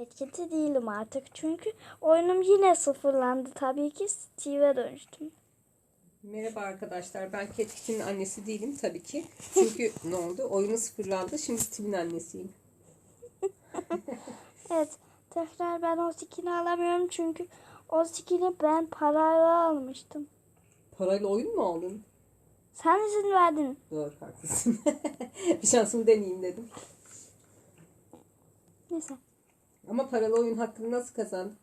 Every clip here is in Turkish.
Etkiti değilim artık çünkü oyunum yine sıfırlandı. Tabii ki Steve'e dönüştüm. Merhaba arkadaşlar. Ben Ketkit'in annesi değilim tabii ki. Çünkü ne oldu? Oyunu sıfırlandı. Şimdi Steve'in annesiyim. Evet tekrar ben o skin'i alamıyorum çünkü o skin'i ben parayla almıştım. Parayla oyun mu aldın? Sen izin verdin. Doğru haklısın. bir şansımı deneyeyim dedim. Neyse. Ama paralı oyun hakkını nasıl kazandın?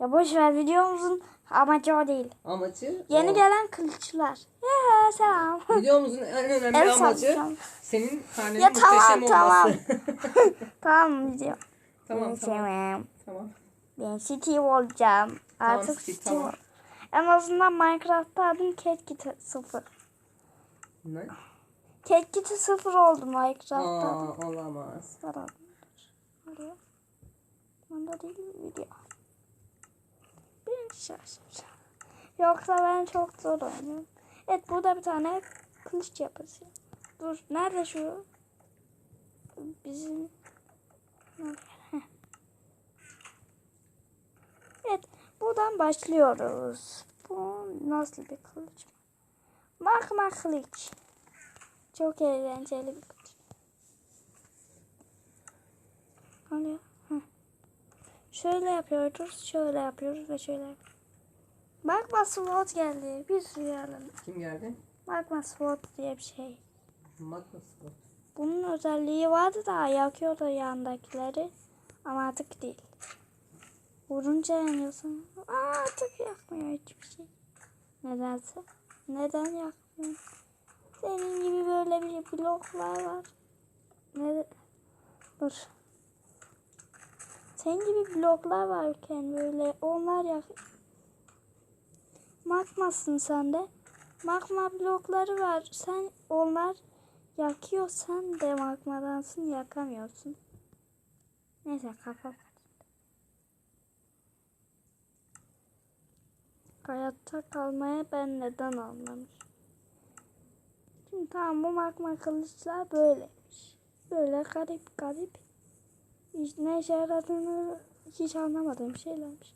Ya boş ver videomuzun amacı o değil. Amacı Yeni o. gelen kılıçlar. Ya selam. Videomuzun en önemli El amacı sallayacağım. senin karnenin Ya muhteşem tamam olması. tamam. tamam video. tamam tamam. Tamam. Ben Steve olacağım. Tamam, Artık Steve, tamam. En azından Minecraft'ta adım Catkit 0. Ne? Catkit 0 oldu Minecraft'ta. Aa, olamaz. Falan. Oluyor. Bunda değil video. Bir şaşıracağım. Yoksa ben çok zor oynuyorum. Evet burada bir tane kılıç yapısı. Dur nerede şu? Bizim. Evet buradan başlıyoruz. Bu nasıl bir kılıç? Magma kılıç. Çok eğlenceli bir kılıç. Oluyor. Şöyle yapıyoruz, şöyle yapıyoruz ve şöyle yapıyoruz. Magma Sword geldi. Bir sürü alalım. Kim geldi? Magma Sword diye bir şey. Magnus bu. Bunun özelliği vardı da yakıyordu yandakileri. Ama artık değil. Vurunca yanıyorsun. Aa, artık yakmıyor hiçbir şey. Nedense. Neden yakmıyor? Senin gibi böyle bir bloklar var. Ne? Dur. Senin gibi bloklar varken böyle onlar yak. Magmasın sen de. Magma blokları var. Sen onlar yakıyor sen de magmadansın yakamıyorsun. Neyse kapat. Hayatta kalmaya ben neden anlamış. Şimdi tamam bu magma kılıçlar böyleymiş. Böyle garip garip. Hiç ne işe yaradığını hiç anlamadığım şeylermiş.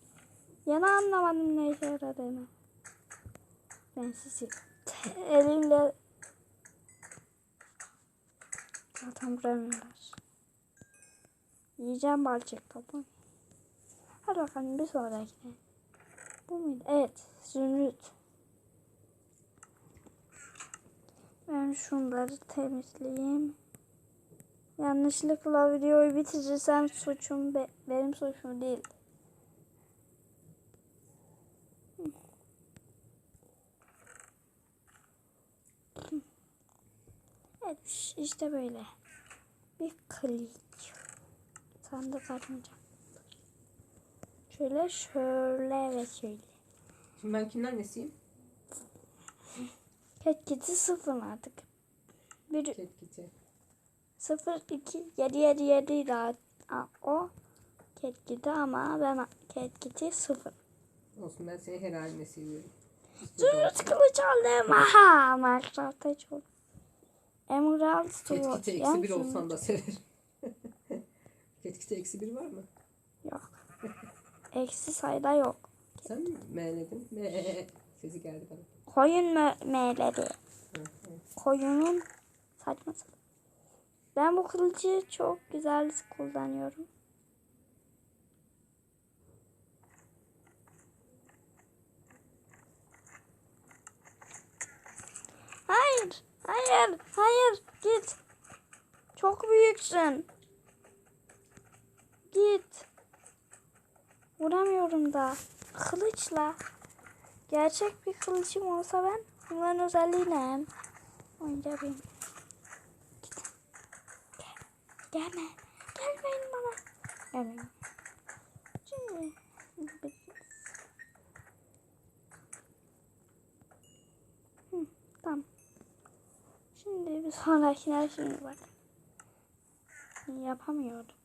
Yana anlamadım ne işe yaradığını. Ben sizi elimle zaten vuramıyorlar. Yiyeceğim balçık topu. Hadi bakalım bir sonrakine. Bu muydu? Evet. Zümrüt. Ben şunları temizleyeyim. Yanlışlıkla videoyu bitirirsem suçum be benim suçum değil. Evet işte böyle. Bir klik. Sandık açmayacağım. Şöyle şöyle ve şöyle. Şimdi ben kimden nesiyim? Cat sıfır artık. Bir... Cat 0 2 7 7 7 ile o ketkidi ama ben ketkiti 0. Olsun ben seni her haline seviyorum. Zümrüt kılıç aldım. Aha Minecraft'ta çok. Emerald Sword. Ketkite eksi bir olsan da severim. Ketkite eksi bir var mı? Yok. eksi sayıda yok. Sen mi meğledin? Me sesi geldi bana. Koyun meğledi. Koyunun ben bu kılıcı çok güzel kullanıyorum. Hayır, hayır, hayır, git. Çok büyüksün. Git. Vuramıyorum da. Kılıçla. Gerçek bir kılıcım olsa ben bunların özelliği ne? Oyuncağı benim. Git. Gel. Gelme. Gelmeyin bana. Gelmeyin. Şimdi. Tamam. Şimdi bir sonrakine şimdi bak. Yapamıyordum.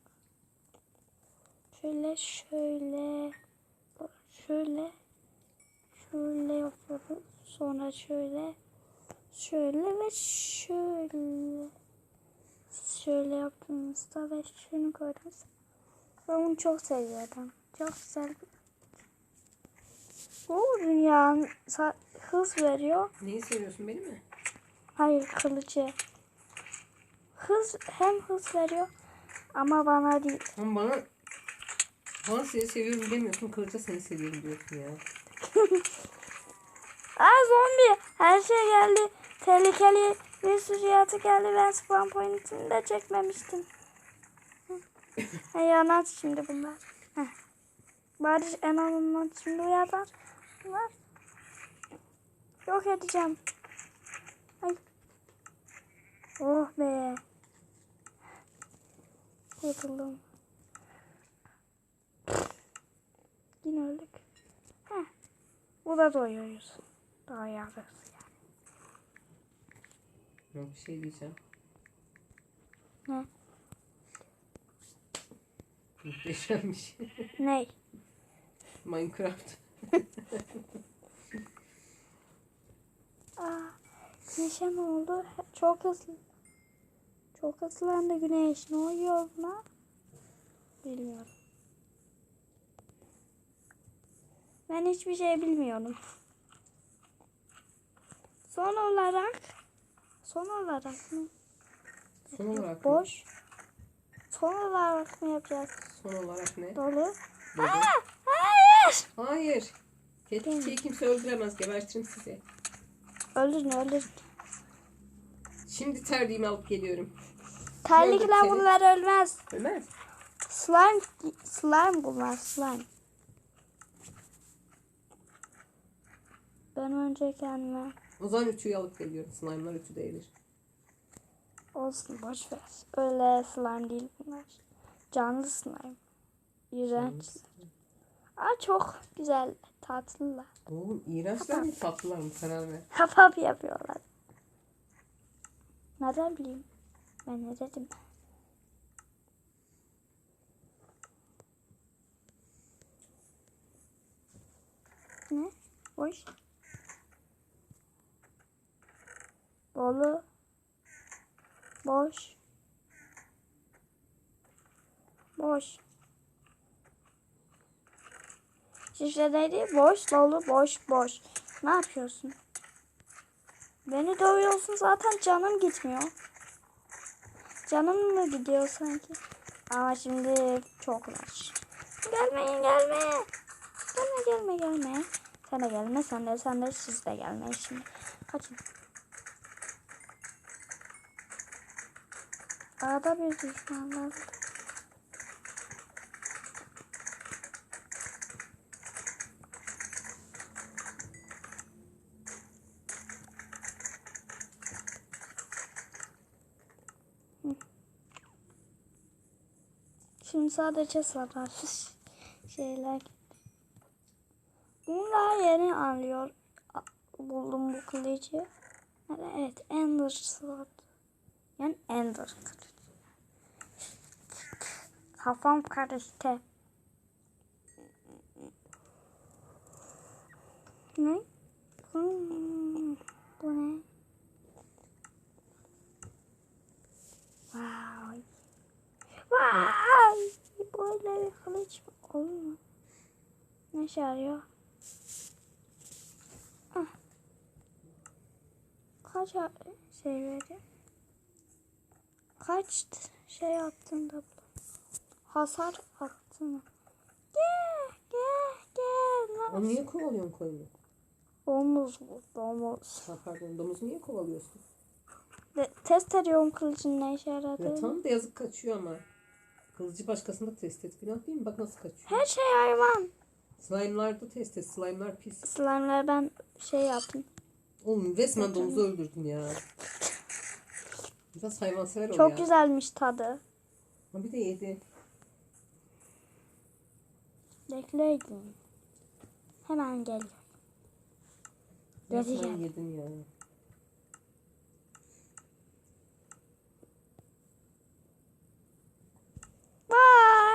Şöyle şöyle şöyle şöyle yapıyoruz. Sonra şöyle şöyle ve şöyle şöyle yaptığımızda ve şunu koydunuz. Ben bunu çok seviyorum. Çok güzel. Bu dünyanın hız veriyor. Neyi seviyorsun beni mi? Hayır kılıcı. Hız hem hız veriyor ama bana değil. Ama bana bana seni seviyorum demiyorsun. Kılıca seni seviyorum diyorsun ya. Aa zombi. Her şey geldi. Tehlikeli bir sürü geldi. Ben spawn point'ini de çekmemiştim. Hı. Yanar şimdi bunlar. Heh. Bari en azından şimdi uyanar. Bunlar. Yok edeceğim. Ay. Oh be. Kurtuldum. Yine öldük. Heh. Burada doyuyoruz. Daha. Yok bir şey diyeceğim. Ne? Muhteşemmiş. Ney? Minecraft. Aa, güneşe ne oldu? Çok hızlı. Çok hızlandı güneş. Ne oluyor buna? Bilmiyorum. Ben hiçbir şey bilmiyorum. Son olarak son olarak mı? Son olarak mı? Boş. Son olarak mı yapacağız? Son olarak ne? Dolu. Dedi. Hayır. Hayır. Tetikçiyi kimse öldüremez. Gebertirim sizi. Öldürün öldürün. Şimdi terliğimi alıp geliyorum. Terlikler bunlar ölmez. Ölmez. Slime, slime bunlar slime. Ben önce kendime O zaman ütüyü alıp geliyorum. Slime'lar ütü değilir. olsun boş ver. Öyle slime değil bunlar. Canlı slime. İğrenç. Aa çok güzel tatlılar. Oğlum iğrençler mi tatlılar mı? Karar ver. Hap hap yapıyorlar. Nereden bileyim? Ben ne dedim? Ne? Boş. Dolu. Boş. Boş. Şifre neydi? Boş, dolu, boş, boş. Ne yapıyorsun? Beni dövüyorsun zaten canım gitmiyor. Canım mı gidiyor sanki? Ama şimdi çok var. Gelmeyin gelme. Gelme gelme gelme. Sen de gelme sen de sen de siz de gelmeyin şimdi. Kaçın. Arada bir düşman var. Şimdi sadece savaş şeyler. Bunlar yeni anlıyor. Buldum bu kılıcı. Evet, Ender Sword. Yani Ender. Kafam karıştı. Ne? Bu ne? Wow. Vay! Böyle bir kılıç mı? olur mu? Ne işe yarıyor? Ah. Kaç şey verdi? Kaç şey attın da bu? Hasar attın mı? Gel gel gel. Onu niye kovalıyorsun koyunu? Domuz bu domuz. Ha, pardon domuzu niye kovalıyorsun? De, test ediyorum kılıcın ne işe Ya yaradığını. tam da yazık kaçıyor ama. Kılıcı başkasında test et. Günah değil mi? Bak nasıl kaçıyor. Her şey hayvan. Slime'larda test et. Slime'lar pis. Slime'lar ben şey yaptım. Oğlum resmen domuzu öldürdün ya. Biraz hayvansever oluyor. Çok güzelmiş tadı. Ha, bir de yedi. Bekleyin. Hemen gel. Geri gel. yedin yani. Bye.